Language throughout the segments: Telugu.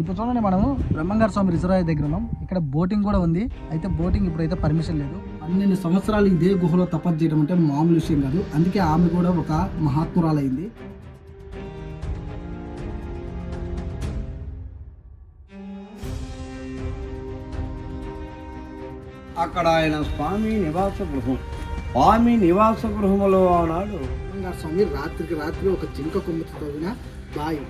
ఇప్పుడు చూడండి మనము బ్రహ్మంగార స్వామి రిజర్వాయర్ దగ్గర ఉన్నాం. ఇక్కడ బోటింగ్ కూడా ఉంది. అయితే బోటింగ్ ఇప్పుడైతే పర్మిషన్ లేదు. పన్నెండు సంవత్సరాలు ఇదే గుహలో తపస్సు చేయడం అంటే మామూలు విషయం కాదు. అందుకే ఆమె కూడా ఒక మహాత్మురాలైంది. అక్కడ ఆయన స్వామి నివాస గృహం. స్వామి నివాస గృహములో ఆనాడు స్వామి రాత్రికి రాత్రి ఒక జింక కొమ్ముతో తవ్విన బాయి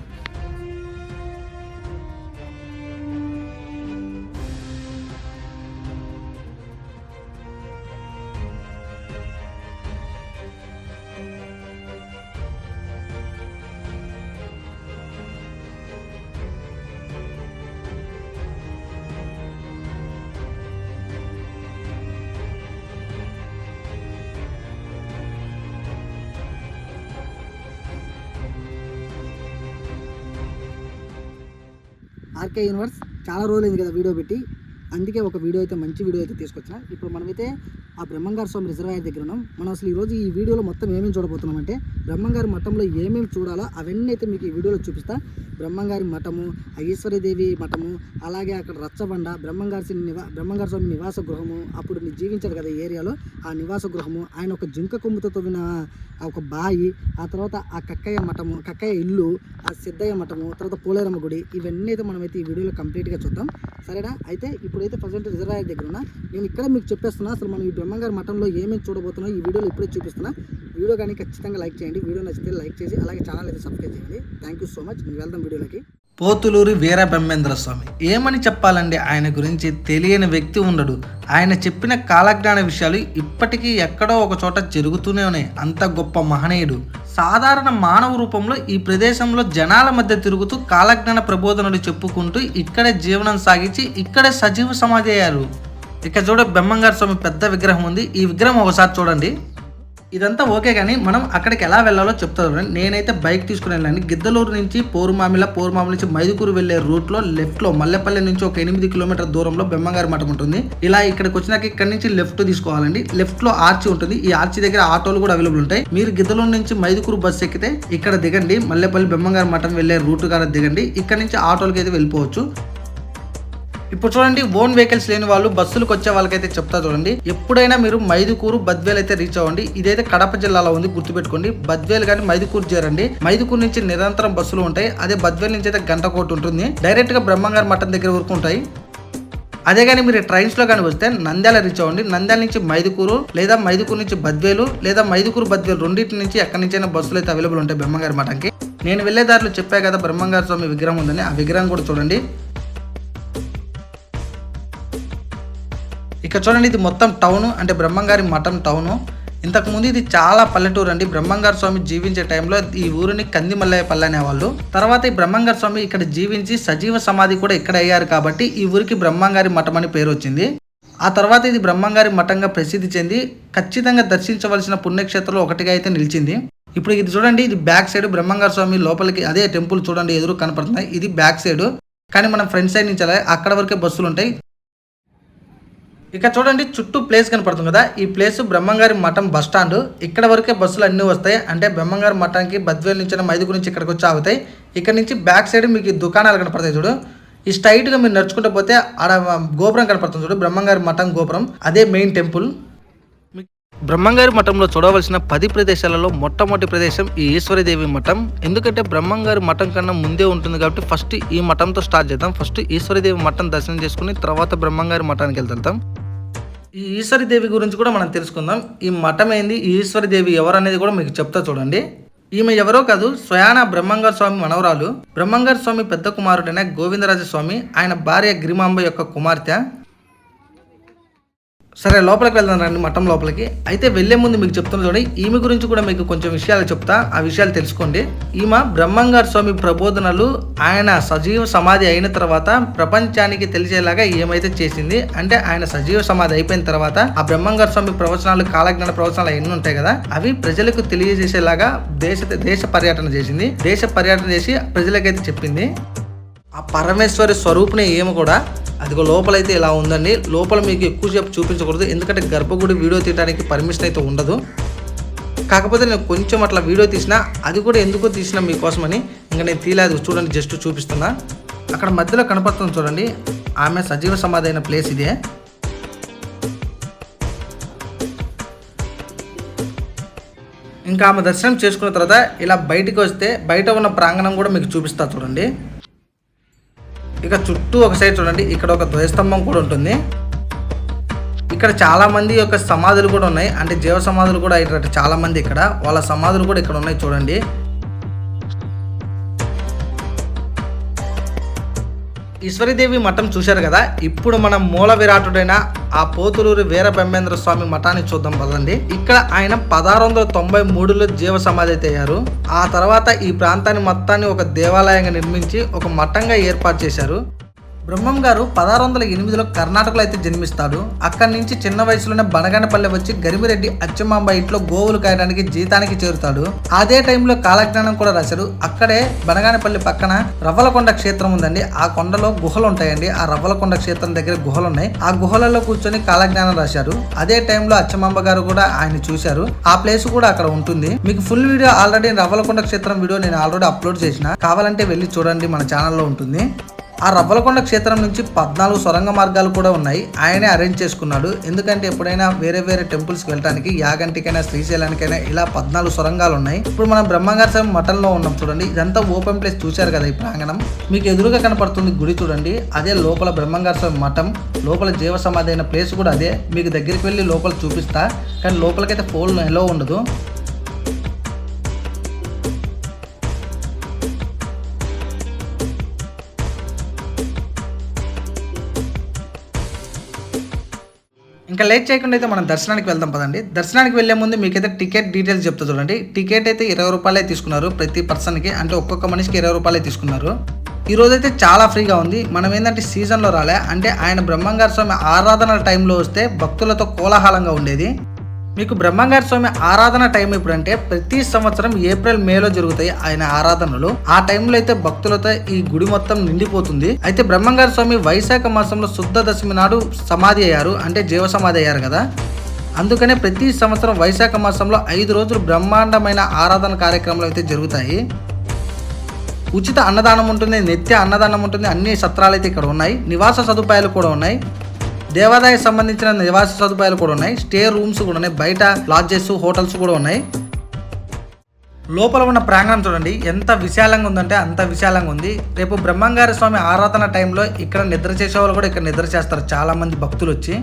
ఆర్కే యూనివర్స్ చాలా రోజులైంది కదా వీడియో పెట్టి. అందుకే ఒక వీడియో అయితే మంచి వీడియో అయితే తీసుకొచ్చిన. ఇప్పుడు మనమైతే ఆ బ్రహ్మంగార స్వామి రిజర్వాయర్ దగ్గర ఉన్నాం. మనం అసలు ఈరోజు ఈ వీడియోలో మొత్తం ఏమేమి చూడబోతున్నాం అంటే బ్రహ్మంగారి మఠంలో ఏమేమి చూడాలో అవన్నీ అయితే మీకు ఈ వీడియోలో చూపిస్తా. బ్రహ్మంగారి మఠము ఆ ఈశ్వరీదేవి మఠము అలాగే అక్కడ రచ్చబండ బ్రహ్మంగారి నివా బ్రహ్మంగారి స్వామి నివాస గృహము అప్పుడు జీవించారు కదా ఏరియాలో ఆ నివాస గృహము. ఆయన ఒక జింక కొమ్ముతో తవ్విన ఆ ఒక బాయి ఆ తర్వాత ఆ కక్కయ్య మఠము కక్కయ్య ఇల్లు ఆ సిద్ధయ్య మఠము తర్వాత పోలేరమ్మ గుడి ఇవన్నీ అయితే మనమైతే ఈ వీడియోలో కంప్లీట్గా చూద్దాం. సరేనా? అయితే ఇప్పుడైతే ప్రజెంట్ రిజర్వాయర్ దగ్గర ఉన్నా నేను ఇక్కడ మీకు చెప్పేస్తున్నా అసలు మనం ఈ బ్రహ్మంగారి మఠంలో ఏమేమి చూడబోతున్నాం ఈ వీడియోలో ఇప్పుడే చూపిస్తున్నా. వీడియో కానీ ఖచ్చితంగా లైక్ చేయండి వీడియో నచ్చితే లైక్ చేసి అలాగే ఛానల్ అయితే సబ్స్క్రైబ్ చేయండి. థ్యాంక్ యూ సో మచ్ నేను వెళ్దాం వీడియోలోకి. పోతులూరి వీర బ్రహ్మేంద్ర స్వామి. ఏమని చెప్పాలండి? ఆయన గురించి తెలియని వ్యక్తి ఉండడు. ఆయన చెప్పిన కాలజ్ఞాన విషయాలు ఇప్పటికీ ఎక్కడో ఒక చోట జరుగుతూనే ఉన్నాయి. అంత గొప్ప మహనీయుడు. సాధారణ మానవ రూపంలో ఈ ప్రదేశంలో జనాల మధ్య తిరుగుతూ కాలజ్ఞాన ప్రబోధనలు చెప్పుకుంటూ ఇక్కడే జీవనం సాగించి ఇక్కడే సజీవ సమాధి అయ్యారు. ఇక చూడ బ్రహ్మంగారు స్వామి పెద్ద విగ్రహం ఉంది. ఈ విగ్రహం ఒకసారి చూడండి. ఇదంతా ఓకే కానీ మనం అక్కడికి ఎలా వెళ్ళాలో చెప్తాను నేనైతే బైక్ తీసుకుని వెళ్ళాను. గిద్దలూరు నుంచి పోరుమామిల పోరుమామిల నుంచి మైదుకూరు వెళ్ళే రూట్లో లెఫ్ట్లో మల్లెపల్లి నుంచి ఒక ఎనిమిది కిలోమీటర్ దూరంలో బెమ్మగారి మఠం ఉంటుంది. ఇలా ఇక్కడికి వచ్చినాక ఇక్కడ నుంచి లెఫ్ట్ తీసుకోవాలండి. లెఫ్ట్లో ఆర్చి ఉంటుంది. ఈ ఆర్చి దగ్గర ఆటోలు కూడా అవైలబుల్ ఉంటాయి. మీరు గిద్దలూరు నుంచి మైదుకూరు బస్సు ఎక్కితే ఇక్కడ దిగండి. మల్లెపల్లి బెమ్మగారి మఠం వెళ్ళే రూట్ గారు దిగండి. ఇక్కడ నుంచి ఆటోలకి అయితే వెళ్ళిపోవచ్చు. ఇప్పుడు చూడండి ఓన్ వెహికల్స్ లేని వాళ్ళు బస్సులకు వచ్చే వాళ్ళకైతే చెప్తా చూడండి. ఎప్పుడైనా మీరు మైదుకూరు బద్వేల్ అయితే రీచ్ అవ్వండి. ఇదైతే కడప జిల్లాలో ఉంది గుర్తుపెట్టుకోండి. బద్వేల్ కానీ మైదుకూరు చేరండి. మైదుకూరు నుంచి నిరంతరం బస్సులు ఉంటాయి. అదే బద్వేల్ నుంచి అయితే గంట కోటి ఉంటుంది. డైరెక్ట్గా బ్రహ్మంగారి మఠం దగ్గర వరకు ఉంటాయి. అదే కానీ మీరు ట్రైన్స్లో కానీ వస్తే నంద్యాల రీచ్ అవ్వండి. నంద్యాల నుంచి మైదుకూరు లేదా మైదుకూరు నుంచి బద్వేలు లేదా మైదుకూరు బద్వేలు రెండింటి నుంచి ఎక్కడి నుంచైనా బస్సులు అయితే అవైలబుల్ ఉంటాయి బ్రహ్మంగారి మఠంకి. నేను వెళ్ళే దారిలో చెప్పా కదా బ్రహ్మంగారి స్వామి విగ్రహం ఉందని. ఆ విగ్రహం కూడా చూడండి. ఇక్కడ చూడండి ఇది మొత్తం టౌన్ అంటే బ్రహ్మంగారి మఠం టౌన్. ఇంతకుముందు ఇది చాలా పల్లెటూరు అండి. బ్రహ్మంగారి స్వామి జీవించే టైంలో ఈ ఊరిని కందిమల్లయ్య పల్లె అనేవాళ్ళు. తర్వాత ఈ బ్రహ్మంగారి స్వామి ఇక్కడ జీవించి సజీవ సమాధి కూడా ఇక్కడ అయ్యారు కాబట్టి ఈ ఊరికి బ్రహ్మంగారి మఠం అని పేరు వచ్చింది. ఆ తర్వాత ఇది బ్రహ్మంగారి మఠంగా ప్రసిద్ధి చెంది ఖచ్చితంగా దర్శించవలసిన పుణ్యక్షేత్రంలో ఒకటిగా అయితే నిలిచింది. ఇప్పుడు ఇది చూడండి ఇది బ్యాక్ సైడ్ బ్రహ్మంగారి స్వామి లోపలికి అదే టెంపుల్ చూడండి ఎదురు కనపడుతున్నాయి. ఇది బ్యాక్ సైడ్. కానీ మనం ఫ్రంట్ సైడ్ నుంచి అక్కడ వరకే బస్సులు ఉంటాయి. ఇక చూడండి చుట్టూ ప్లేస్ కనపడుతుంది కదా. ఈ ప్లేస్ బ్రహ్మంగారి మఠం బస్ స్టాండ్ ఇక్కడ వరకే బస్సులు అన్నీ వస్తాయి. అంటే బ్రహ్మంగారి మఠానికి బద్వేలు నుంచి మైదుగు నుంచి ఇక్కడికి వచ్చి ఆగుతాయి. ఇక్కడ నుంచి బ్యాక్ సైడ్ మీకు ఈ దుకాణాలు కనపడతాయి చూడు. ఈ స్ట్రైట్గా మీరు నడుచుకుంటూ పోతే ఆడ గోపురం కనపడుతుంది చూడు బ్రహ్మంగారి మఠం గోపురం. అదే మెయిన్ టెంపుల్ బ్రహ్మంగారి మఠంలో చూడవలసిన పది ప్రదేశాలలో మొట్టమొదటి ప్రదేశం ఈ ఈశ్వరీదేవి మఠం. ఎందుకంటే బ్రహ్మంగారి మఠం కన్నా ముందే ఉంటుంది కాబట్టి ఫస్ట్ ఈ మఠంతో స్టార్ట్ చేద్దాం. ఫస్ట్ ఈశ్వరీదేవి మఠం దర్శనం చేసుకుని తర్వాత బ్రహ్మంగారి మఠానికి వెళ్తాం ఈ ఈశ్వరీదేవి గురించి కూడా మనం తెలుసుకుందాం. ఈ మఠం ఏంది? ఈ ఈశ్వరీదేవి ఎవరు అనేది కూడా మీకు చెప్తా చూడండి. ఈమె ఎవరో కాదు స్వయాన బ్రహ్మంగారి స్వామి మనవరాలు. బ్రహ్మంగారి స్వామి పెద్ద కుమారుడైన గోవిందరాజ స్వామి ఆయన భార్య గిరిమాంబ యొక్క కుమార్తె. సరే లోపలికి వెళ్దాం రండి మఠం లోపలికి. అయితే వెళ్ళే ముందు మీకు చెప్తున్న చూడండి ఈమె గురించి కూడా మీకు కొంచెం విషయాలు చెప్తా ఆ విషయాలు తెలుసుకోండి. ఈమె బ్రహ్మంగారు స్వామి ప్రబోధనలు ఆయన సజీవ సమాధి అయిన తర్వాత ప్రపంచానికి తెలిసేలాగా ఏమైతే చేసింది. అంటే ఆయన సజీవ సమాధి అయిపోయిన తర్వాత ఆ బ్రహ్మంగారు స్వామి ప్రవచనాలు కాలజ్ఞాన ప్రవచనాలు ఎన్ని ఉంటాయి కదా అవి ప్రజలకు తెలియజేసేలాగా దేశ దేశ పర్యటన చేసింది. దేశ పర్యటన చేసి ప్రజలకైతే చెప్పింది. ఆ పరమేశ్వరి స్వరూపునే ఏమో కూడా అదిగో లోపలైతే ఇలా ఉందండి. లోపల మీకు ఎక్కువసేపు చూపించకూడదు. ఎందుకంటే గర్భగుడి వీడియో తీయడానికి పర్మిషన్ అయితే ఉండదు. కాకపోతే నేను కొంచెం అట్లా వీడియో తీసిన అది కూడా ఎందుకో తీసిన మీకోసమని ఇంకా నేను తీయలేదు. చూడండి జస్ట్ చూపిస్తున్నా. అక్కడ మధ్యలో కనపడుతుంది చూడండి. ఆమె సజీవ సమాధి అయిన ప్లేస్ ఇదే. ఇంకా ఆమె దర్శనం చేసుకున్న తర్వాత ఇలా బయటికి వస్తే బయట ఉన్న ప్రాంగణం కూడా మీకు చూపిస్తా చూడండి. ఇక చుట్టూ ఒక సైడ్ చూడండి ఇక్కడ ఒక ధ్వజస్తంభం కూడా ఉంటుంది. ఇక్కడ చాలా మంది యొక్క సమాధులు కూడా ఉన్నాయి. అంటే జీవ సమాధులు కూడా అయ్యేటట్టు చాలా మంది ఇక్కడ. వాళ్ళ సమాధులు కూడా ఇక్కడ ఉన్నాయి చూడండి. ఈశ్వరీదేవి మఠం చూశారు కదా ఇప్పుడు మనం మూల విరాటుడైన ఆ పోతులూరు వీర బ్రహ్మేంద్ర స్వామి మఠాన్ని చూద్దాం పదండి. ఇక్కడ ఆయన పదహారు వందల తొంభై మూడులో జీవ సమాధి అయితే అయ్యారు. ఆ తర్వాత ఈ ప్రాంతాన్ని మొత్తాన్ని ఒక దేవాలయంగా నిర్మించి ఒక మఠంగా ఏర్పాటు చేశారు. బ్రహ్మం గారు పదహారు వందల ఎనిమిదిలో కర్ణాటకలో అయితే జన్మిస్తాడు. అక్కడి నుంచి చిన్న వయసులోనే బనగానపల్లె వచ్చి గరిమిరెడ్డి అచ్చమాంబ ఇంట్లో గోవులు కాయడానికి జీతానికి చేరుతాడు. అదే టైంలో కాలజ్ఞానం కూడా రాశారు అక్కడే బనగానపల్లి పక్కన రవ్వలకొండ క్షేత్రం ఉందండి. ఆ కొండలో గుహలు ఉంటాయండి. ఆ రవ్వలకొండ క్షేత్రం దగ్గర గుహలు ఉన్నాయి ఆ గుహలలో కూర్చొని కాలజ్ఞానం రాశారు. అదే టైంలో అచ్చమాంబ గారు కూడా ఆయన చూశారు. ఆ ప్లేస్ కూడా అక్కడ ఉంటుంది. మీకు ఫుల్ వీడియో ఆల్రెడీ రవ్వలకొండ క్షేత్రం వీడియో నేను ఆల్రెడీ అప్లోడ్ చేసిన. కావాలంటే వెళ్ళి చూడండి మన ఛానల్లో ఉంటుంది. ఆ రవ్వలకొండ క్షేత్రం నుంచి పద్నాలుగు సొరంగ మార్గాలు కూడా ఉన్నాయి. ఆయనే అరేంజ్ చేసుకున్నాడు. ఎందుకంటే ఎప్పుడైనా వేరే వేరే టెంపుల్స్కి వెళ్ళడానికి యాగంటికైనా శ్రీశైలానికైనా ఇలా పద్నాలుగు సొరంగాలు ఉన్నాయి. ఇప్పుడు మనం బ్రహ్మంగారి స్వామి మఠంలో ఉన్నాం చూడండి. ఇదంతా ఓపెన్ ప్లేస్ చూశారు కదా ఈ ప్రాంగణం. మీకు ఎదురుగా కనపడుతుంది గుడి చూడండి. అదే లోపల బ్రహ్మంగారి స్వామి మఠం. లోపల జీవ సమాధి అయిన ప్లేస్ కూడా అదే. మీకు దగ్గరికి వెళ్ళి లోపల చూపిస్తా. కానీ లోపలికైతే ఫోన్ ఎలా ఉండదు. ఇంకా లేట్ చేయకుండా అయితే మనం దర్శనానికి వెళ్దాం పదండి. దర్శనానికి వెళ్ళే ముందు మీకైతే టికెట్ డీటెయిల్స్ చెప్తా చూడండి. టికెట్ అయితే ఇరవై రూపాయలే తీసుకున్నారు ప్రతి పర్సన్కి. అంటే ఒక్కొక్క మనిషికి ఇరవై రూపాయలే తీసుకున్నారు. ఈ రోజైతే చాలా ఫ్రీగా ఉంది. మనం ఏంటంటే సీజన్లో రాలే. అంటే ఆయన బ్రహ్మంగారి స్వామి ఆరాధన టైంలో వస్తే భక్తులతో కోలాహలంగా ఉండేది. మీకు బ్రహ్మంగారి స్వామి ఆరాధన టైం ఎప్పుడంటే ప్రతి సంవత్సరం ఏప్రిల్ మేలో జరుగుతాయి ఆయన ఆరాధనలు. ఆ టైంలో అయితే భక్తులతో ఈ గుడి మొత్తం నిండిపోతుంది. అయితే బ్రహ్మంగారి స్వామి వైశాఖ మాసంలో శుద్ధ దశమి నాడు సమాధి అయ్యారు. అంటే జీవ సమాధి అయ్యారు కదా. అందుకనే ప్రతి సంవత్సరం వైశాఖ మాసంలో ఐదు రోజులు బ్రహ్మాండమైన ఆరాధన కార్యక్రమాలు అయితే జరుగుతాయి. ఉచిత అన్నదానం ఉంటుంది నిత్య అన్నదానం ఉంటుంది అన్ని సత్రాలు అయితే ఇక్కడ ఉన్నాయి. నివాస సదుపాయాలు కూడా ఉన్నాయి. దేవాదాయ సంబంధించిన నివాస సదుపాయాలు కూడా ఉన్నాయి. స్టే రూమ్స్ కూడా ఉన్నాయి. బయట లాడ్జెస్ హోటల్స్ కూడా ఉన్నాయి. లోపల ఉన్న ప్రాంగణం చూడండి. ఎంత విశాలంగా ఉందంటే అంత విశాలంగా ఉంది. రేపు బ్రహ్మంగారి స్వామి ఆరాధన టైంలో ఇక్కడ నిద్ర చేసే వాళ్ళు కూడా ఇక్కడ నిద్ర చేస్తారు. చాలా మంది భక్తులు వచ్చి.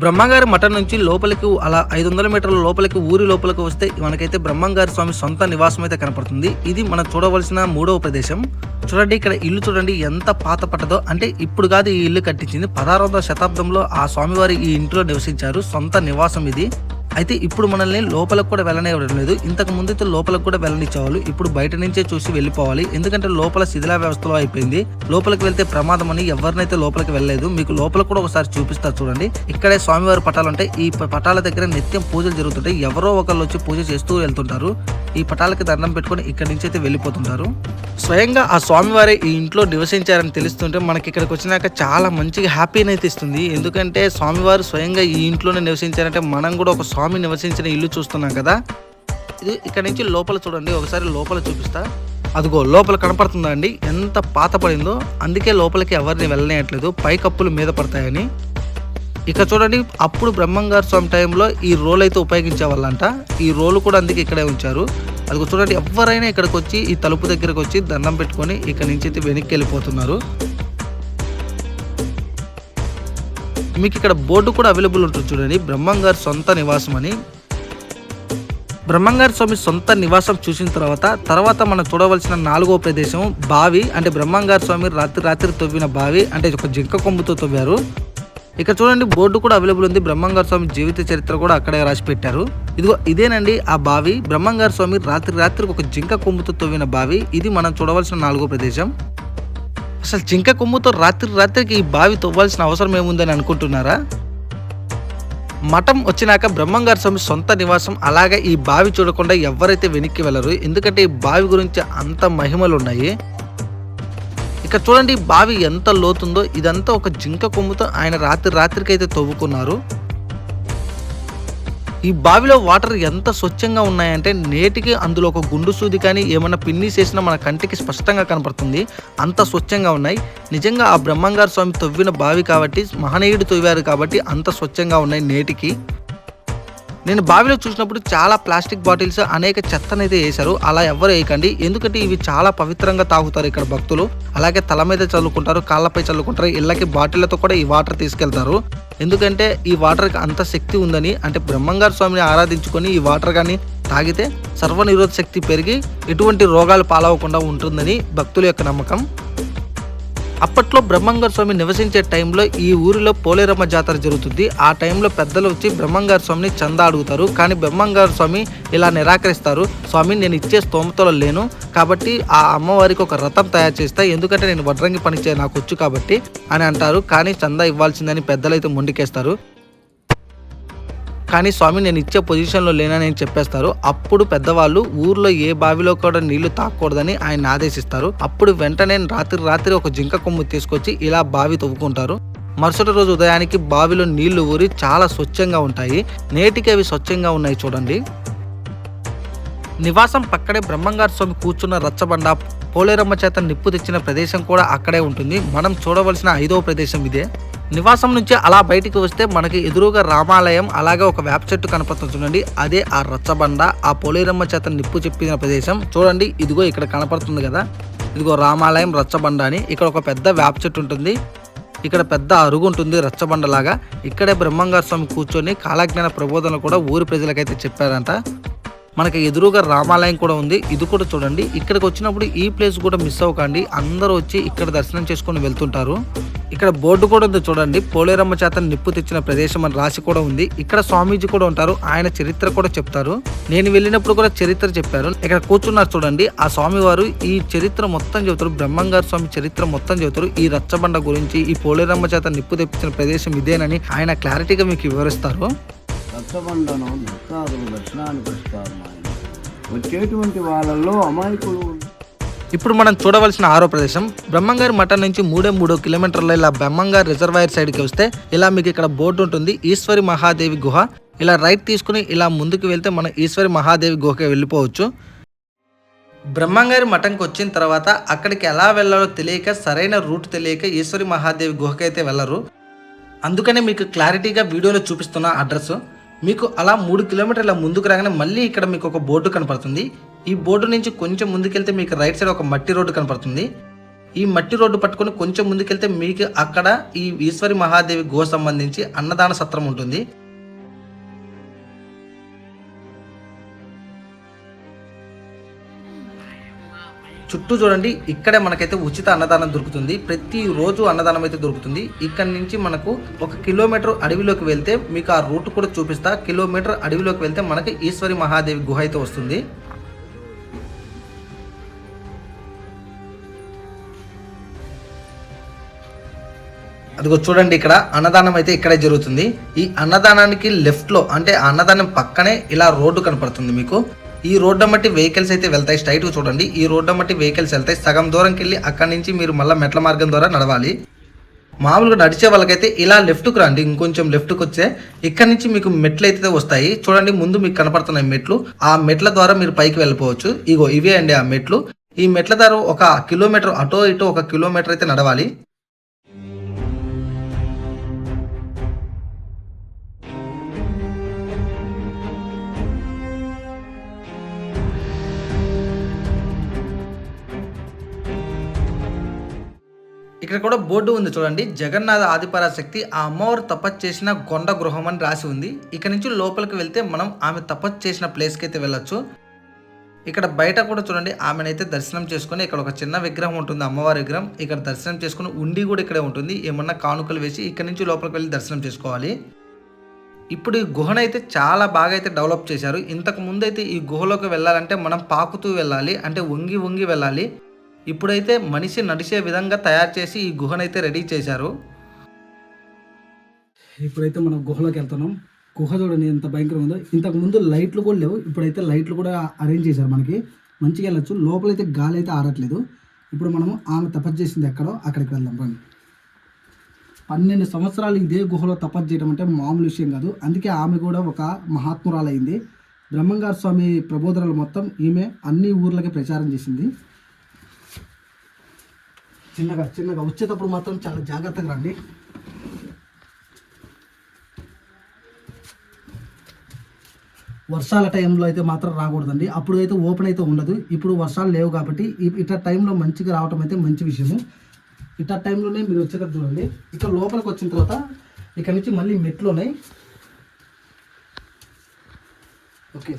బ్రహ్మంగారి మఠం నుంచి లోపలికి అలా ఐదు వందల మీటర్ల లోపలికి ఊరి లోపలికి వస్తే మనకైతే బ్రహ్మంగారి స్వామి సొంత నివాసం అయితే కనపడుతుంది. ఇది మనం చూడవలసిన మూడవ ప్రదేశం. చూడండి ఇక్కడ ఇల్లు చూడండి ఎంత పాత పట్టదో. అంటే ఇప్పుడు కాదు ఈ ఇల్లు కట్టించింది. పదహారు శతాబ్దంలో ఆ స్వామివారి ఈ ఇంట్లో నివసించారు. సొంత నివాసం ఇది. అయితే ఇప్పుడు మనల్ని లోపలకు కూడా వెళ్ళనివ్వడం లేదు. ఇంతకు ముందు అయితే లోపలకు కూడా వెళ్ళనిచ్చేవాళ్ళు. ఇప్పుడు బయట నుంచే చూసి వెళ్ళిపోవాలి. ఎందుకంటే లోపల శిథిలా వ్యవస్థలో అయిపోయింది. లోపలికి వెళ్తే ప్రమాదం అని ఎవరినైతే లోపలికి వెళ్ళలేదు మీకు లోపల కూడా ఒకసారి చూపిస్తారు చూడండి. ఇక్కడే స్వామివారి పటాలు ఉంటాయి ఈ పటాల దగ్గర నిత్యం పూజలు జరుగుతుంటాయి. ఎవరో ఒకళ్ళు వచ్చి పూజ చేస్తూ వెళ్తుంటారు. ఈ పటాలకి దండం పెట్టుకొని ఇక్కడి నుంచి అయితే వెళ్ళిపోతుంటారు. స్వయంగా ఆ స్వామివారే ఈ ఇంట్లో నివసించారని తెలుస్తుంటే మనకి ఇక్కడికి వచ్చినాక చాలా మంచిగా హ్యాపీని అయితే ఇస్తుంది. ఎందుకంటే స్వామివారు స్వయంగా ఈ ఇంట్లోనే నివసించారంటే మనం కూడా ఒక స్వామి నివసించిన ఇల్లు చూస్తున్నాం కదా? ఇది ఇక్కడ నుంచి లోపల చూడండి ఒకసారి లోపల చూపిస్తా. అదిగో లోపల కనపడుతుందా అండి? ఎంత పాత పడిందో అందుకే లోపలికి ఎవరిని వెళ్ళనేయట్లేదు పైకప్పులు మీద పడతాయని. ఇక చూడండి అప్పుడు బ్రహ్మంగారు స్వామి టైంలో ఈ రోల్ అయితే ఉపయోగించే వాళ్ళంట ఈ రోలు కూడా అందుకే ఇక్కడే ఉంచారు. అదిగో చూడండి ఎవరైనా ఇక్కడికి వచ్చి ఈ తలుపు దగ్గరకు వచ్చి దండం పెట్టుకొని ఇక్కడ నుంచి అయితే వెనక్కి వెళ్ళిపోతున్నారు. మీకు ఇక్కడ బోర్డు కూడా అవైలబుల్ ఉంటుంది చూడండి. బ్రహ్మంగారు సొంత నివాసం అని. బ్రహ్మంగారి స్వామి సొంత నివాసం చూసిన తర్వాత తర్వాత మనం చూడవలసిన నాలుగో ప్రదేశం బావి. అంటే బ్రహ్మంగారి స్వామి రాత్రి రాత్రి తవ్విన బావి అంటే ఒక జింక కొమ్ముతో తవ్వారు. ఇక్కడ చూడండి బోర్డు కూడా అవైలబుల్ ఉంది. బ్రహ్మంగారి స్వామి జీవిత చరిత్ర కూడా అక్కడే రాసి పెట్టారు. ఇదిగో ఇదేనండి ఆ బావి. బ్రహ్మంగారి స్వామి రాత్రి రాత్రికి ఒక జింక కొమ్ముతో తవ్విన బావి. ఇది మనం చూడవలసిన నాలుగో ప్రదేశం. అసలు జింక కొమ్ముతో రాత్రి రాత్రికి ఈ బావి తవ్వాల్సిన అవసరం ఏముందని అనుకుంటున్నారా? మఠం వచ్చినాక బ్రహ్మంగారి స్వామి సొంత నివాసం అలాగే ఈ బావి చూడకుండా ఎవరైతే వెనక్కి వెళ్ళరు ఎందుకంటే ఈ బావి గురించి అంత మహిమలు ఉన్నాయి ఇక చూడండి బావి ఎంత లోతుందో ఇదంతా ఒక జింక కొమ్ముతో ఆయన రాత్రి రాత్రికైతే తవ్వుకున్నారు. ఈ బావిలో వాటర్ ఎంత స్వచ్ఛంగా ఉన్నాయంటే నేటికి అందులో ఒక గుండు సూది కానీ ఏమైనా పిన్ని చేసినా మన కంటికి స్పష్టంగా కనపడుతుంది. అంత స్వచ్ఛంగా ఉన్నాయి. నిజంగా ఆ బ్రహ్మంగారు స్వామి తవ్విన బావి కాబట్టి మహనీయుడు తవ్వారు కాబట్టి అంత స్వచ్ఛంగా ఉన్నాయి నేటికి. నేను బావిలో చూసినప్పుడు చాలా ప్లాస్టిక్ బాటిల్స్ అనేక చెత్తనైతే వేశారు. అలా ఎవరు వేయకండి. ఎందుకంటే ఇవి చాలా పవిత్రంగా తాగుతారు ఇక్కడ భక్తులు. అలాగే తల మీద చల్లుకుంటారు కాళ్ళపై చల్లుకుంటారు. ఇళ్ళకి బాటిళ్ళతో కూడా ఈ వాటర్ తీసుకెళ్తారు. ఎందుకంటే ఈ వాటర్కి అంత శక్తి ఉందని అంటే బ్రహ్మంగారు స్వామిని ఆరాధించుకొని ఈ వాటర్ కానీ తాగితే సర్వనిరోధ శక్తి పెరిగి ఎటువంటి రోగాలు పాలవకుండా ఉంటుందని భక్తుల యొక్క నమ్మకం. అప్పట్లో బ్రహ్మంగారు స్వామి నివసించే టైంలో ఈ ఊరిలో పోలేరమ్మ జాతర జరుగుతుంది. ఆ టైంలో పెద్దలు వచ్చి బ్రహ్మంగారు స్వామిని చందా అడుగుతారు. కానీ బ్రహ్మంగారు స్వామి ఇలా నిరాకరిస్తారు. స్వామి నేను ఇచ్చే స్తోమతలో లేను. కాబట్టి ఆ అమ్మవారికి ఒక రథం తయారు చేస్తా. ఎందుకంటే నేను వడ్రంగి పనిచే నాకు వచ్చు కాబట్టి అని అంటారు. కానీ చందా ఇవ్వాల్సిందని పెద్దలైతే ముందుకేస్తారు మొండికేస్తారు. కానీ స్వామి నేను ఇచ్చే పొజిషన్లో లేనని చెప్పేస్తారు. అప్పుడు పెద్దవాళ్ళు ఊర్లో ఏ బావిలో కూడా నీళ్ళు తాకూడదని ఆయన ఆదేశిస్తారు. అప్పుడు వెంటనే రాత్రి రాత్రి ఒక జింక కొమ్ము తీసుకొచ్చి ఇలా బావి తవ్వుకుంటారు. మరుసటి రోజు ఉదయానికి బావిలో నీళ్ళు ఊరి చాలా స్వచ్ఛంగా ఉంటాయి. నేటికి అవి స్వచ్ఛంగా ఉన్నాయి చూడండి. నివాసం పక్కనే బ్రహ్మంగారు స్వామి కూర్చున్న రచ్చబండ పోలేరమ్మ చేత నిప్పు తెచ్చిన ప్రదేశం కూడా అక్కడే ఉంటుంది. మనం చూడవలసిన ఐదవ ప్రదేశం ఇదే. నివాసం నుంచి అలా బయటికి వస్తే మనకి ఎదురుగా రామాలయం అలాగే ఒక వేప చెట్టు కనపడుతుంది చూడండి. అదే ఆ రచ్చబండ ఆ పోలేరమ్మ చేత నిప్పు చెప్పిన ప్రదేశం. చూడండి ఇదిగో ఇక్కడ కనపడుతుంది కదా. ఇదిగో రామాలయం రచ్చబండ అని. ఇక్కడ ఒక పెద్ద వేప చెట్టు ఉంటుంది. ఇక్కడ పెద్ద అరుగు ఉంటుంది రచ్చబండలాగా ఇక్కడే బ్రహ్మంగారు స్వామి కూర్చొని కాలజ్ఞాన ప్రబోధనలు కూడా ఊరి ప్రజలకైతే చెప్పారంట. మనకి ఎదురుగా రామాలయం కూడా ఉంది. ఇది కూడా చూడండి. ఇక్కడికి వచ్చినప్పుడు ఈ ప్లేస్ కూడా మిస్ అవ్వకండి. అందరూ వచ్చి ఇక్కడ దర్శనం చేసుకొని వెళ్తుంటారు. ఇక్కడ బోర్డు కూడా ఉంది చూడండి. పోలేరమ్మ చేత నిప్పు తెచ్చిన ప్రదేశం అని రాసి కూడా ఉంది. ఇక్కడ స్వామీజీ కూడా ఉంటారు. ఆయన చరిత్ర కూడా చెప్తారు. నేను వెళ్ళినప్పుడు కూడా చరిత్ర చెప్పారు. ఇక్కడ కూర్చున్నారు చూడండి. ఆ స్వామి వారు ఈ చరిత్ర మొత్తం చెబుతారు. బ్రహ్మంగారు స్వామి చరిత్ర మొత్తం చెబుతారు. ఈ రచ్చబండ గురించి ఈ పోలేరమ్మ చేత నిప్పు తెప్పించిన ప్రదేశం ఇదేనని ఆయన క్లారిటీగా మీకు వివరిస్తారు. రచ్చబండను భక్తాదులు దర్శనానికి వస్తారు. వచ్చేటువంటి వాళ్ళల్లో అమాయకులు ఇప్పుడు మనం చూడవలసిన ఆరో ప్రదేశం. బ్రహ్మంగారి మఠం నుంచి మూడే మూడో కిలోమీటర్ల ఇలా బ్రహ్మంగారి రిజర్వాయర్ సైడ్కి వస్తే ఇలా మీకు ఇక్కడ బోర్డు ఉంటుంది ఈశ్వరి మహాదేవి గుహ. ఇలా రైట్ తీసుకుని ఇలా ముందుకు వెళ్తే మనం ఈశ్వరి మహాదేవి గుహకి వెళ్ళిపోవచ్చు. బ్రహ్మంగారి మఠంకి వచ్చిన తర్వాత అక్కడికి ఎలా వెళ్ళాలో తెలియక సరైన రూట్ తెలియక ఈశ్వరి మహాదేవి గుహకైతే అయితే వెళ్ళరు. అందుకనే మీకు క్లారిటీగా వీడియోలో చూపిస్తున్న అడ్రస్. మీకు అలా మూడు కిలోమీటర్ల ముందుకు రాగానే మళ్ళీ ఇక్కడ మీకు ఒక బోర్డు కనపడుతుంది. ఈ బోర్డు నుంచి కొంచెం ముందుకెళ్తే మీకు రైట్ సైడ్ ఒక మట్టి రోడ్డు కనపడుతుంది. ఈ మట్టి రోడ్డు పట్టుకొని కొంచెం ముందుకెళ్తే మీకు అక్కడ ఈ ఈశ్వరి మహాదేవి గో సంబంధించి అన్నదాన సత్రం ఉంటుంది. చుట్టూ చూడండి ఇక్కడే మనకైతే ఉచిత అన్నదానం దొరుకుతుంది. ప్రతి రోజు అన్నదానం అయితే దొరుకుతుంది. ఇక్కడ నుంచి మనకు ఒక కిలోమీటర్ అడవిలోకి వెళ్తే మీకు ఆ రూట్ కూడా చూపిస్తా. కిలోమీటర్ అడవిలోకి వెళ్తే మనకి ఈశ్వరి మహాదేవి గుహ అయితే వస్తుంది. అదిగో చూడండి ఇక్కడ అన్నదానం అయితే ఇక్కడే జరుగుతుంది. ఈ అన్నదానానికి లెఫ్ట్లో అంటే అన్నదానం పక్కనే ఇలా రోడ్డు కనపడుతుంది మీకు. ఈ రోడ్డు బట్టి వెహికల్స్ అయితే వెళ్తాయి. స్ట్రైట్గా చూడండి. ఈ రోడ్డు బట్టి వెహికల్స్ వెళ్తాయి. సగం దూరంకి వెళ్ళి అక్కడి నుంచి మీరు మళ్ళీ మెట్ల మార్గం ద్వారా నడవాలి. మామూలుగా నడిచే వాళ్ళకైతే ఇలా లెఫ్ట్కు రండి. ఇంకొంచెం లెఫ్ట్కి వచ్చే ఇక్కడ నుంచి మీకు మెట్లు అయితే వస్తాయి. చూడండి ముందు మీకు కనపడుతున్నాయి మెట్లు. ఆ మెట్ల ద్వారా మీరు పైకి వెళ్ళిపోవచ్చు. ఇగో ఇవే అండి ఆ మెట్లు. ఈ మెట్ల ద్వారా ఒక కిలోమీటర్ అటో ఇటో ఒక కిలోమీటర్ అయితే నడవాలి. ఇక్కడ కూడా బోర్డు ఉంది చూడండి. జగన్నాథ ఆదిపరాశక్తి ఆ అమ్మవారు తపస్సు చేసిన కొండ గృహం అని రాసి ఉంది. ఇక్కడ నుంచి లోపలికి వెళ్తే మనం ఆమె తపస్సు చేసిన ప్లేస్కి అయితే వెళ్ళొచ్చు. ఇక్కడ బయట కూడా చూడండి ఆమెనైతే దర్శనం చేసుకుని ఇక్కడ ఒక చిన్న విగ్రహం ఉంటుంది అమ్మవారి విగ్రహం. ఇక్కడ దర్శనం చేసుకుని ఉండి కూడా ఇక్కడే ఉంటుంది. ఏమన్నా కానుకలు వేసి ఇక్కడ నుంచి లోపలికి వెళ్ళి దర్శనం చేసుకోవాలి. ఇప్పుడు ఈ గుహనైతే చాలా బాగా అయితే డెవలప్ చేశారు. ఇంతకు ముందు అయితే ఈ గుహలోకి వెళ్ళాలంటే మనం పాకుతూ వెళ్ళాలి అంటే వంగి వంగి వెళ్ళాలి. ఇప్పుడైతే మనిషి నడిచే విధంగా తయారు చేసి ఈ గుహనైతే రెడీ చేశారు. ఇప్పుడైతే మనం గుహలోకి వెళ్తున్నాం. గుహ చూడండి ఎంత భయంకరంగా ఉందో. ఇంతకు ముందు లైట్లు కూడా లేవు ఇప్పుడైతే లైట్లు కూడా అరేంజ్ చేశారు మనకి. మంచిగా వెళ్ళొచ్చు. లోపలైతే గాలి అయితే ఆరట్లేదు. ఇప్పుడు మనము ఆమె తపస్సు చేసింది ఎక్కడో అక్కడికి వెళ్దాం రండి. పన్నెండు సంవత్సరాలు ఇదే గుహలో తపస్సు చేయడం అంటే మామూలు విషయం కాదు. అందుకే ఆమె కూడా ఒక మహాత్మురాలైంది. బ్రహ్మంగారు స్వామి ప్రబోధనలు మొత్తం ఈమె అన్ని ఊర్లకి ప్రచారం చేసింది. చిన్నగా చిన్నగా వచ్చేటప్పుడు మాత్రం చాలా జాగ్రత్తగా రండి. వర్షాల టైంలో అయితే మాత్రం రాకూడదండి. అప్పుడు అయితే ఓపెన్ అయితే ఉండదు. ఇప్పుడు వర్షాలు లేవు కాబట్టి ఇట్లా టైంలో మంచిగా రావటం అయితే మంచి విషయము. ఇట్లా టైంలోనే మీరు వచ్చేటప్పుడు చూడండి. ఇక్కడ లోపలికి వచ్చిన తర్వాత ఇక్కడ నుంచి మళ్ళీ మెట్లు ఉన్నాయి ఓకే.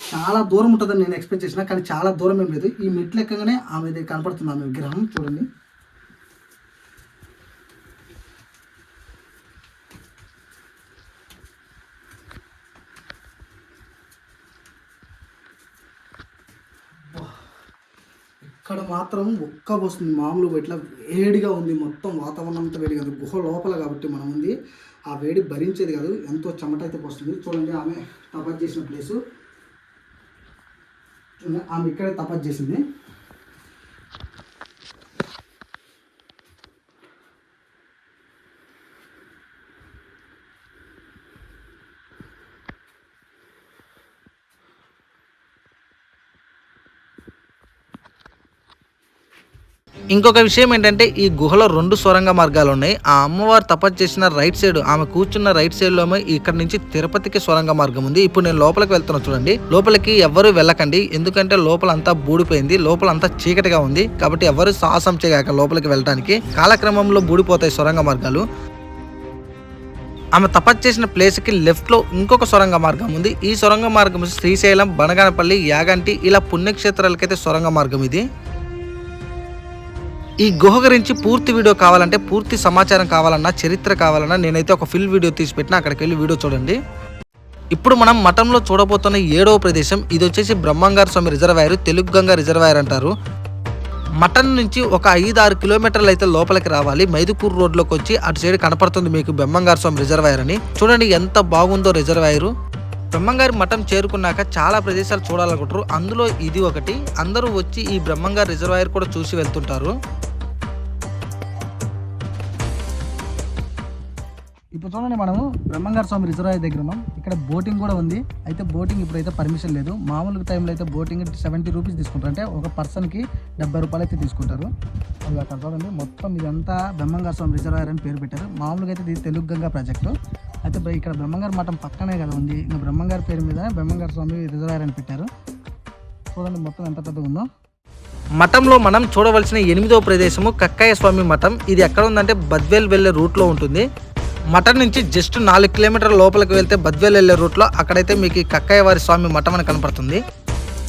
చాలా దూరం ఉంటుందని నేను ఎక్స్పెక్ట్ చేసిన కానీ చాలా దూరం ఏం లేదు. ఈ మెట్లు ఎక్కగానే ఆమె కనపడుతుంది ఆమె విగ్రహం. చూడండి ఇక్కడ మాత్రం ఒక్క వస్తుంది మామూలుగా ఇట్లా వేడిగా ఉంది. మొత్తం వాతావరణం అంతా వేడి కాదు. గుహ లోపల కాబట్టి మనం ఉంది. ఆ వేడి భరించేది కాదు. ఎంతో చెమట అయితే పోస్తుంది. చూడండి ఆమె తపస్సు చేసిన ప్లేసు ఆమె ఇక్కడే తపస్సు చేసింది. ఇంకొక విషయం ఏంటంటే ఈ గుహలో రెండు సొరంగ మార్గాలు ఉన్నాయి. ఆ అమ్మవారు తపస్సు చేసిన రైట్ సైడ్ ఆమె కూర్చున్న రైట్ సైడ్లో ఇక్కడ నుంచి తిరుపతికి సొరంగ మార్గం ఉంది. ఇప్పుడు నేను లోపలికి వెళ్తున్నా చూడండి. లోపలికి ఎవరు వెళ్ళకండి. ఎందుకంటే లోపల అంతా బూడిపోయింది. లోపల అంతా చీకటిగా ఉంది. కాబట్టి ఎవరు సాహసం చేయక లోపలికి వెళ్ళడానికి కాలక్రమంలో బూడిపోతాయి సొరంగ మార్గాలు. ఆమె తపస్సు చేసిన ప్లేస్కి లెఫ్ట్లో ఇంకొక సొరంగ మార్గం ఉంది. ఈ సొరంగ మార్గం శ్రీశైలం బనగానపల్లి యాగంటి ఇలా పుణ్యక్షేత్రాలకైతే సొరంగ మార్గం ఇది. ఈ గుహ గురించి పూర్తి వీడియో కావాలంటే పూర్తి సమాచారం కావాలన్నా చరిత్ర కావాలన్నా నేనైతే ఒక ఫిల్ వీడియో తీసి పెట్టిన అక్కడికి వెళ్ళి వీడియో చూడండి. ఇప్పుడు మనం మఠంలో చూడబోతున్న ఏడవ ప్రదేశం ఇది వచ్చేసి బ్రహ్మంగార స్వామి రిజర్వాయర్ తెలుగు గంగా రిజర్వాయర్ అంటారు. మటన్ నుంచి ఒక ఐదు ఆరు కిలోమీటర్లు అయితే లోపలికి రావాలి. మైదుకూరు రోడ్లోకి వచ్చి అటు సైడ్ కనపడుతుంది మీకు బ్రహ్మంగార స్వామి రిజర్వాయర్ అని. చూడండి ఎంత బాగుందో రిజర్వాయరు. బ్రహ్మంగారి మఠం చేరుకున్నాక చాలా ప్రదేశాలు చూడాలనుకుంటారు. అందులో ఇది ఒకటి. అందరూ వచ్చి ఈ బ్రహ్మంగారి రిజర్వాయర్ కూడా చూసి వెళ్తుంటారు. ఇప్పుడు చూడండి మనము బ్రహ్మంగార స్వామి రిజర్వాయర్ దగ్గర ఉన్నాం. ఇక్కడ బోటింగ్ కూడా ఉంది. అయితే బోటింగ్ ఇప్పుడైతే పర్మిషన్ లేదు. మామూలు టైంలో అయితే బోటింగ్ సెవెంటీ రూపీస్ తీసుకుంటారు. అంటే ఒక పర్సన్కి డెబ్బై రూపాయలు అయితే తీసుకుంటారు. అది అక్కడ చూడండి మొత్తం ఇదంతా బ్రహ్మంగార స్వామి రిజర్వాయర్ అని పేరు పెట్టారు. మామూలుగా అయితే ఇది తెలుగు గంగా ప్రాజెక్టు అయితే ఇక్కడ బ్రహ్మంగారి మఠం పక్కనే కదా ఉంది. ఇంకా బ్రహ్మంగారి పేరు మీద బ్రహ్మంగార స్వామి రిజర్వాయర్ అని పెట్టారు. చూడండి మొత్తం ఎంత పెద్దగా ఉందో. మఠంలో మనం చూడవలసిన ఎనిమిదవ ప్రదేశము కక్కయ్య స్వామి మఠం. ఇది ఎక్కడ ఉందంటే బద్వేల్ వెళ్ళే రూట్లో ఉంటుంది. మఠం నుంచి జస్ట్ నాలుగు కిలోమీటర్ల లోపలికి వెళ్తే బద్వేలు వెళ్ళే రూట్లో అక్కడైతే మీకు ఈ కక్కయ్య వారి స్వామి మఠం అని కనపడుతుంది.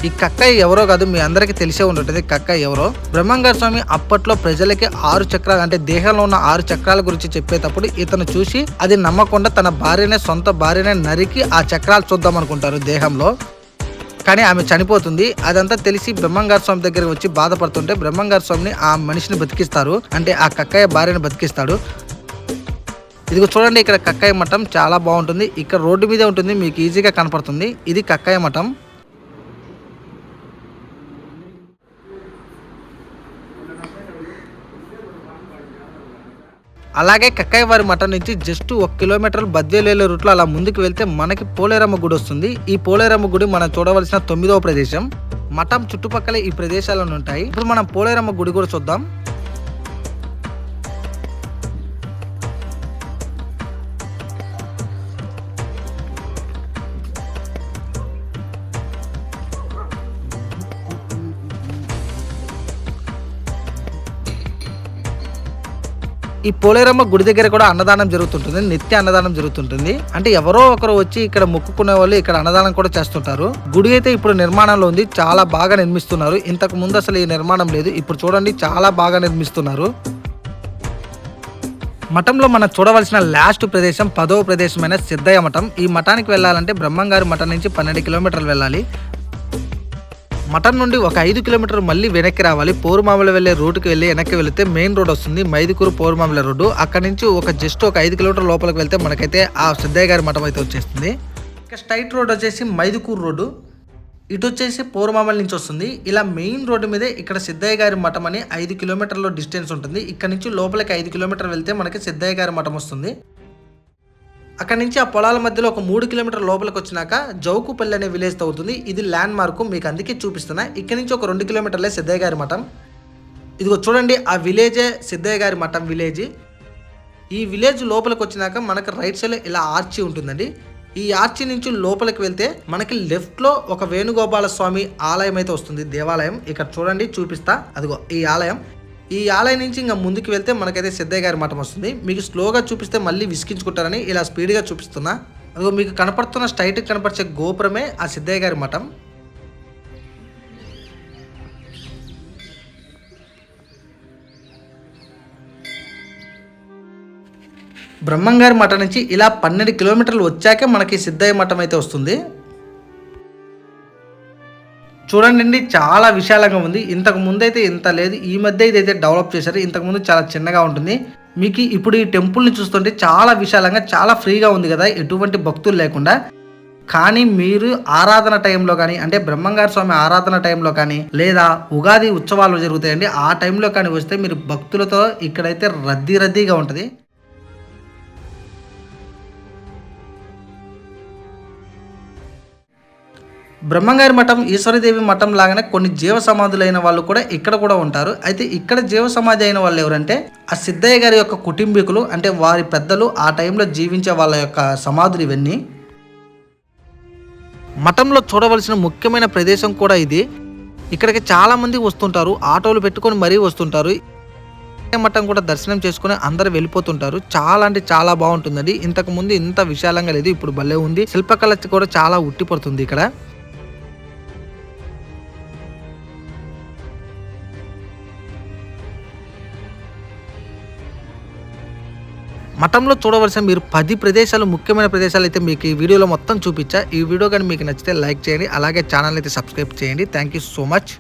ఈ కక్కయ్య ఎవరో కాదు మీ అందరికీ తెలిసే ఉంటుంది కక్కయ్య ఎవరో. బ్రహ్మంగార స్వామి అప్పట్లో ప్రజలకి ఆరు చక్రాలు అంటే దేహంలో ఉన్న ఆరు చక్రాల గురించి చెప్పేటప్పుడు ఇతను చూసి అది నమ్మకుండా తన భార్యనే సొంత భార్యనే నరికి ఆ చక్రాలు చూద్దాం అనుకుంటారు దేహంలో. కానీ ఆమె చనిపోతుంది. అదంతా తెలిసి బ్రహ్మంగార స్వామి దగ్గరికి వచ్చి బాధపడుతుంటే బ్రహ్మంగార స్వామిని ఆ మనిషిని బతికిస్తారు. అంటే ఆ కక్కయ్య భార్యని బతికిస్తాడు. ఇదిగో చూడండి ఇక్కడ కక్కాయ మఠం చాలా బాగుంటుంది. ఇక్కడ రోడ్డు మీదే ఉంటుంది మీకు ఈజీగా కనపడుతుంది. ఇది కక్కాయ మఠం అలాగే కక్కాయవారి మఠం నుంచి జస్ట్ ఒక కిలోమీటర్ బద్వేలు రూట్లో అలా ముందుకు వెళ్తే మనకి పోలేరమ్మ గుడి వస్తుంది. ఈ పోలేరమ్మ గుడి మనం చూడవలసిన తొమ్మిదవ ప్రదేశం. మఠం చుట్టుపక్కల ఈ ప్రదేశాలను ఉంటాయి. ఇప్పుడు మనం పోలేరమ్మ గుడి కూడా చూద్దాం. ఈ పోలేరమ్మ గుడి దగ్గర కూడా అన్నదానం జరుగుతుంటుంది నిత్య అన్నదానం జరుగుతుంటుంది. అంటే ఎవరో ఒకరు వచ్చి ఇక్కడ మొక్కుకునే వాళ్ళు ఇక్కడ అన్నదానం కూడా చేస్తుంటారు. గుడి అయితే ఇప్పుడు నిర్మాణంలో ఉంది చాలా బాగా నిర్మిస్తున్నారు. ఇంతకు ముందు అసలు ఈ నిర్మాణం లేదు ఇప్పుడు చూడండి చాలా బాగా నిర్మిస్తున్నారు. మఠంలో మనం చూడవలసిన లాస్ట్ ప్రదేశం పదవ ప్రదేశమైన సిద్ధయ్య మఠం. ఈ మఠానికి వెళ్ళాలంటే బ్రహ్మంగారి మఠం నుంచి పన్నెండు కిలోమీటర్లు వెళ్ళాలి. మటన్ నుండి ఒక ఐదు కిలోమీటర్ మళ్ళీ వెనక్కి రావాలి. పోరుమామల వెళ్ళే రూట్కి వెళ్ళి వెనక్కి వెళితే మెయిన్ రోడ్ వస్తుంది. మైదుకూరు పోరుమామల రోడ్డు. అక్కడ నుంచి ఒక జస్ట్ ఒక ఐదు కిలోమీటర్ లోపలికి వెళ్తే మనకైతే ఆ సిద్ధయ్య గారి మఠం అయితే వచ్చేస్తుంది. ఇక స్ట్రైట్ రోడ్ వచ్చేసి మైదుకూరు రోడ్డు. ఇటు వచ్చేసి పోరుమామల నుంచి వస్తుంది. ఇలా మెయిన్ రోడ్డు మీదే ఇక్కడ సిద్ధయ్య గారి మఠం అని ఐదు కిలోమీటర్ల డిస్టెన్స్ ఉంటుంది. ఇక్కడ నుంచి లోపలికి ఐదు కిలోమీటర్ వెళ్తే మనకి సిద్ధయ్య గారి మఠం వస్తుంది. అక్కడ నుంచి ఆ పొలాల మధ్యలో ఒక మూడు కిలోమీటర్ లోపలికి వచ్చినాక జౌకుపల్లి అనే విలేజ్ అవుతుంది. ఇది ల్యాండ్ మార్క్ మీకు అందుకే చూపిస్తున్నా. ఇక్కడ నుంచి ఒక రెండు కిలోమీటర్లే సిద్ధయ్య గారి మఠం. ఇదిగో చూడండి ఆ విలేజే సిద్ధయ్య గారి మఠం విలేజ్. ఈ విలేజ్ లోపలికి వచ్చినాక మనకి రైట్ సైడ్లో ఇలా ఆర్చి ఉంటుందండి. ఈ ఆర్చి నుంచి లోపలికి వెళ్తే మనకి లెఫ్ట్లో ఒక వేణుగోపాల స్వామి ఆలయం అయితే వస్తుంది దేవాలయం. ఇక్కడ చూడండి చూపిస్తా. అదిగో ఈ ఆలయం. ఈ ఆలయం నుంచి ఇంకా ముందుకు వెళ్తే మనకైతే సిద్ధయ్య గారి మఠం వస్తుంది. మీకు స్లోగా చూపిస్తే మళ్ళీ విసిగించుకుంటారని ఇలా స్పీడ్గా చూపిస్తున్నా. అదిగో మీకు కనపడుతున్న స్ట్రైట్ కనపరిచే గోపురమే ఆ సిద్ధయ్య గారి మఠం. బ్రహ్మంగారి మఠం నుంచి ఇలా పన్నెండు కిలోమీటర్లు వచ్చాకే మనకి సిద్ధయ్య మఠం అయితే వస్తుంది. చూడండి చాలా విశాలంగా ఉంది. ఇంతకు ముందు అయితే ఇంత లేదు ఈ మధ్య ఇదైతే డెవలప్ చేశారు. ఇంతకు ముందు చాలా చిన్నగా ఉంటుంది. మీకు ఇప్పుడు ఈ టెంపుల్ని చూస్తుంటే చాలా విశాలంగా చాలా ఫ్రీగా ఉంది కదా ఎటువంటి భక్తులు లేకుండా. కానీ మీరు ఆరాధన టైంలో కానీ అంటే బ్రహ్మంగారి స్వామి ఆరాధన టైంలో కానీ లేదా ఉగాది ఉత్సవాలు జరుగుతాయండి ఆ టైంలో కానీ వస్తే మీరు భక్తులతో ఇక్కడైతే రద్దీ రద్దీగా ఉంటుంది. బ్రహ్మంగారి మఠం ఈశ్వరదేవి మఠం లాగానే కొన్ని జీవ సమాధులైన వాళ్ళు కూడా ఇక్కడ కూడా ఉంటారు. అయితే ఇక్కడ జీవ సమాధి అయిన వాళ్ళు ఎవరంటే ఆ సిద్ధయ్య గారి యొక్క కుటుంబీకులు అంటే వారి పెద్దలు ఆ టైంలో జీవించే వాళ్ళ యొక్క సమాధులు ఇవన్నీ. మఠంలో చూడవలసిన ముఖ్యమైన ప్రదేశం కూడా ఇది. ఇక్కడికి చాలా మంది వస్తుంటారు ఆటోలు పెట్టుకొని మరీ వస్తుంటారు. మఠం కూడా దర్శనం చేసుకుని అందరు వెళ్ళిపోతుంటారు. చాలా అంటే చాలా బాగుంటుందండి. ఇంతకు ముందు ఇంత విశాలంగా లేదు ఇప్పుడు భలే ఉంది. శిల్పకళ కూడా చాలా ఉట్టిపడుతుంది ఇక్కడ. మఠంలో చూడవలసిన మీరు పది ప్రదేశాలు ముఖ్యమైన ప్రదేశాలు అయితే మీకు ఈ వీడియోలో మొత్తం చూపించా. ఈ వీడియో కానీ మీకు నచ్చితే లైక్ చేయండి అలాగే ఛానల్ అయితే సబ్స్క్రైబ్ చేయండి. Thank you so much